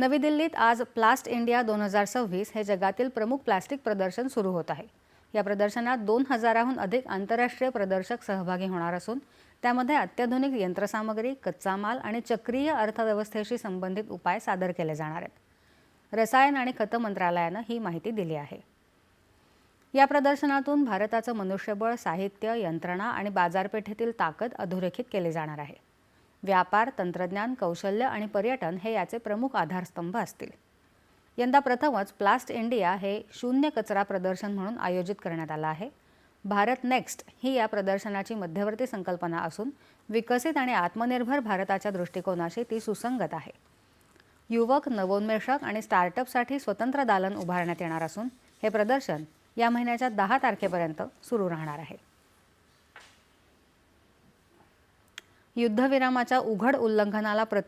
नवी दिल्लीत आज प्लास्ट इंडिया दोन हजार सव्वीस हे जगातील प्रमुख प्लास्टिक प्रदर्शन सुरू होत आहे. या प्रदर्शनात दोन हजाराहून अधिक आंतरराष्ट्रीय प्रदर्शक सहभागी होणार असून त्यामध्ये अत्याधुनिक यंत्रसामग्री कच्चा माल आणि चक्रीय अर्थव्यवस्थेशी संबंधित उपाय सादर केले जाणार आहेत. रसायन आणि खतं मंत्रालयानं ही माहिती दिली आहे. या प्रदर्शनातून भारताचं मनुष्यबळ साहित्य यंत्रणा आणि बाजारपेठेतील ताकद अधोरेखित केली जाणार आहे. व्यापार तंत्रज्ञान कौशल्य आणि पर्यटन हे याचे प्रमुख आधारस्तंभ असतील. यंदा प्रथमच प्लास्ट इंडिया हे शून्य कचरा प्रदर्शन म्हणून आयोजित करण्यात आलं आहे. भारत नेक्स्ट ही या प्रदर्शनाची मध्यवर्ती संकल्पना असून विकसित आणि आत्मनिर्भर भारताच्या दृष्टिकोनाशी ती सुसंगत आहे. युवक नवोन्मेषक आणि स्टार्टअपसाठी स्वतंत्र दालन उभारण्यात येणार असून हे प्रदर्शन या महिन्याच्या दहा तारखेपर्यंत सुरू राहणार आहे. युद्धविरामाच्या उघड उल्लंघनाला प्रत्यु